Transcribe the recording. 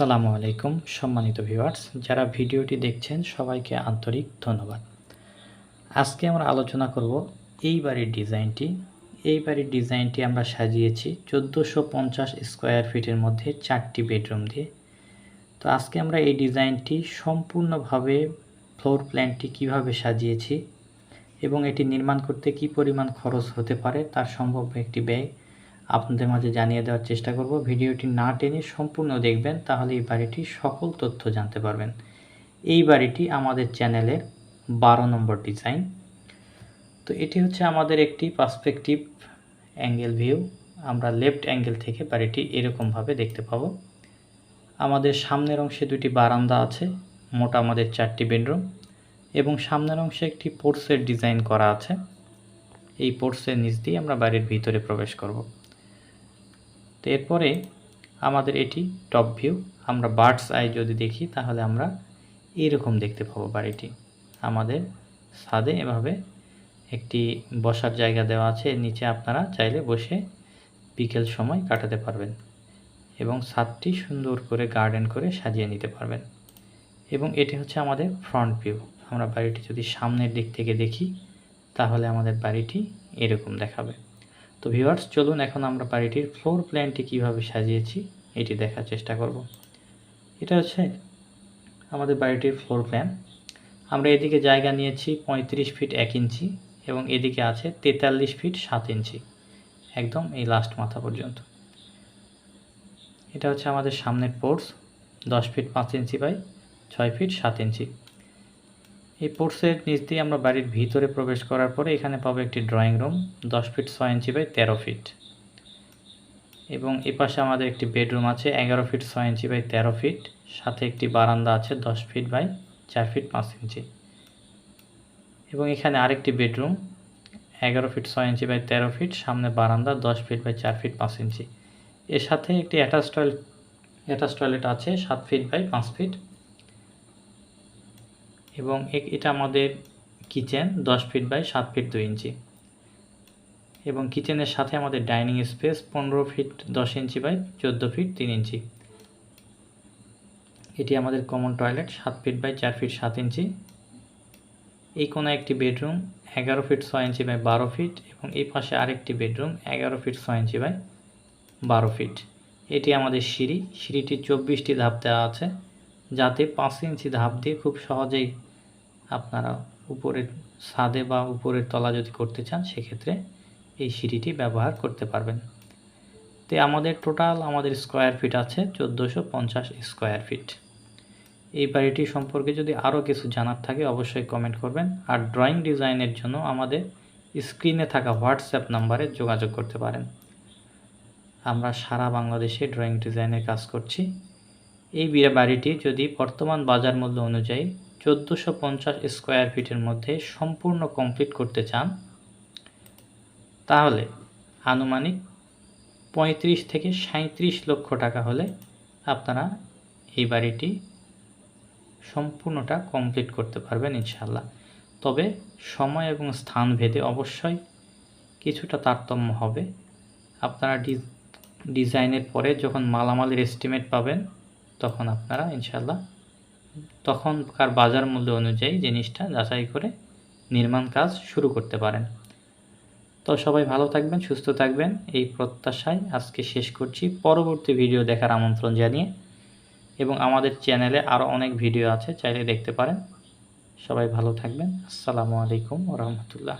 আসসালামু আলাইকুম, সম্মানিত ভিউয়ার্স। যারা ভিডিওটি দেখছেন, সবাইকে আন্তরিক ধন্যবাদ। আজকে আমরা আলোচনা করব এই বাড়ির ডিজাইনটি। এই বাড়ির ডিজাইনটি আমরা সাজিয়েছি চোদ্দোশো পঞ্চাশ স্কোয়ার ফিটের মধ্যে চারটি বেডরুম দিয়ে। তো আজকে আমরা এই ডিজাইনটি সম্পূর্ণভাবে ফ্লোর প্ল্যানটি কীভাবে সাজিয়েছি এবং এটি নির্মাণ করতে কি পরিমাণ খরচ হতে পারে, তার সম্ভব একটি ব্যয় আপনাদের মাঝে জানিয়ে দেওয়ার চেষ্টা করব। ভিডিওটি না টেনে সম্পূর্ণ দেখবেন, তাহলে এই বাড়িটির সকল তথ্য জানতে পারবেন। এই বাড়িটি আমাদের চ্যানেলের বারো নম্বর ডিজাইন। তো এটি হচ্ছে আমাদের একটি পার্সপেক্টিভ অ্যাঙ্গেল ভিউ। আমরা লেফট অ্যাঙ্গেল থেকে বাড়িটি এরকমভাবে দেখতে পাবো। আমাদের সামনের অংশে দুটি বারান্দা আছে, মোট আমাদের চারটি বেডরুম এবং সামনের অংশে একটি পোর্সের ডিজাইন করা আছে। এই পোর্সের নিচ দিয়ে আমরা বাড়ির ভিতরে প্রবেশ করব। তো এরপরে আমাদের এটি টপ ভিউ আমরা বার্ডস আই যদি দেখি, তাহলে আমরা এইরকম দেখতে পাবো বাড়িটি। আমাদের ছাদে এভাবে একটি বসার জায়গা দেওয়া আছে, নিচে আপনারা চাইলে বসে বিকেল সময় কাটাতে পারবেন এবং ছাদটি সুন্দর করে গার্ডেন করে সাজিয়ে নিতে পারবেন। এবং এটি হচ্ছে আমাদের ফ্রন্ট ভিউ আমরা বাড়িটি যদি সামনের দিক থেকে দেখি, তাহলে আমাদের বাড়িটি এরকম দেখাবে। তো ভিউয়ার্স, চলুন এখন আমরা বাড়িটির ফ্লোর প্ল্যানটি কীভাবে সাজিয়েছি, এটি দেখার চেষ্টা করব। এটা হচ্ছে আমাদের বাড়িটির ফ্লোর প্ল্যান। আমরা এদিকে জায়গা নিয়েছি পঁয়ত্রিশ ফিট এক ইঞ্চি এবং এদিকে আছে তেতাল্লিশ ফিট সাত ইঞ্চি, একদম এই লাস্ট মাথা পর্যন্ত। এটা হচ্ছে আমাদের সামনের পোর্স দশ ফিট পাঁচ ইঞ্চি বাই ছয় ফিট সাত ইঞ্চি। এই পোর্সের নিচ দিয়ে আমরা বাড়ির ভিতরে প্রবেশ করার পরে এখানে পাবো একটি ড্রয়িং রুম দশ ফিট ছয় ইঞ্চি বাই তেরো ফিট এবং এ পাশে আমাদের একটি বেডরুম আছে, এগারো ফিট ছয় ইঞ্চি বাই তেরো ফিট সাথে একটি বারান্দা আছে, দশ ফিট বাই চার ফিট পাঁচ ইঞ্চি এবং এখানে আরেকটি বেডরুম এগারো ফিট ছয় ইঞ্চি বাই তেরো ফিট সামনে বারান্দা, দশ ফিট বাই চার ফিট পাঁচ ইঞ্চি এর সাথে একটি অ্যাটাচ টয়লেট অ্যাটাচ টয়লেট আছে, সাত ফিট বাই পাঁচ ফিট এবং এটা আমাদের কিচেন দশ ফিট বাই সাত ফিট দুই ইঞ্চি এবং কিচেনের সাথে আমাদের ডাইনিং স্পেস পনেরো ফিট দশ ইঞ্চি বাই চোদ্দ ফিট তিন ইঞ্চি এটি আমাদের কমন টয়লেট সাত ফিট বাই চার ফিট সাত ইঞ্চি এই কোনো একটি বেডরুম এগারো ফিট ছয় ইঞ্চি বাই বারো ফিট এবং এই পাশে আরেকটি বেডরুম এগারো ফিট ছয় ইঞ্চি বাই বারো ফিট এটি আমাদের সিঁড়ি, সিঁড়িটি চব্বিশটি ধাপ দেওয়া আছে। যাতে পাঁচ ইঞ্চি ধাপ দিয়ে খুব সহজেই আপনারা উপরের ছাদে বা উপরের তলা যদি করতে চান, সেক্ষেত্রে এই সিঁড়িটি ব্যবহার করতে পারবেন। তো আমাদের টোটাল আমাদের স্কোয়ার ফিট আছে, চোদ্দোশো পঞ্চাশ স্কোয়ার ফিট এই বাড়িটি সম্পর্কে যদি আরও কিছু জানার থাকে, অবশ্যই কমেন্ট করবেন। আর ড্রয়িং ডিজাইনের জন্য আমাদের স্ক্রিনে থাকা হোয়াটসঅ্যাপ নাম্বারে যোগাযোগ করতে পারেন। আমরা সারা বাংলাদেশে ড্রয়িং ডিজাইনের কাজ করছি। এই বাড়িটি যদি বর্তমান বাজার মূল্য অনুযায়ী চোদ্দোশো পঞ্চাশ স্কোয়ার ফিটের মধ্যে সম্পূর্ণ কমপ্লিট করতে চান, তাহলে আনুমানিক পঁয়ত্রিশ থেকে সাঁত্রিশ লক্ষ টাকা হলে আপনারা এই বাড়িটি সম্পূর্ণটা কমপ্লিট করতে পারবেন ইনশাল্লাহ তবে সময় এবং স্থান ভেদে অবশ্যই কিছুটা তারতম্য হবে। আপনারা ডিজাইনের পরে যখন মালামালের এস্টিমেট পাবেন, তখন আপনারা ইনশাল্লাহ তখনকার বাজার মূল্য অনুযায়ী জিনিসটা যাচাই করে নির্মাণ কাজ শুরু করতে পারেন। তো সবাই ভালো থাকবেন, সুস্থ থাকবেন। এই প্রত্যাশায় আজকে শেষ করছি। পরবর্তী ভিডিও দেখার আমন্ত্রণ জানিয়ে এবং আমাদের চ্যানেলে আরও অনেক ভিডিও আছে, চাইলে দেখতে পারেন। সবাই ভালো থাকবেন। আসসালামু আলাইকুম রহমতুল্লাহ।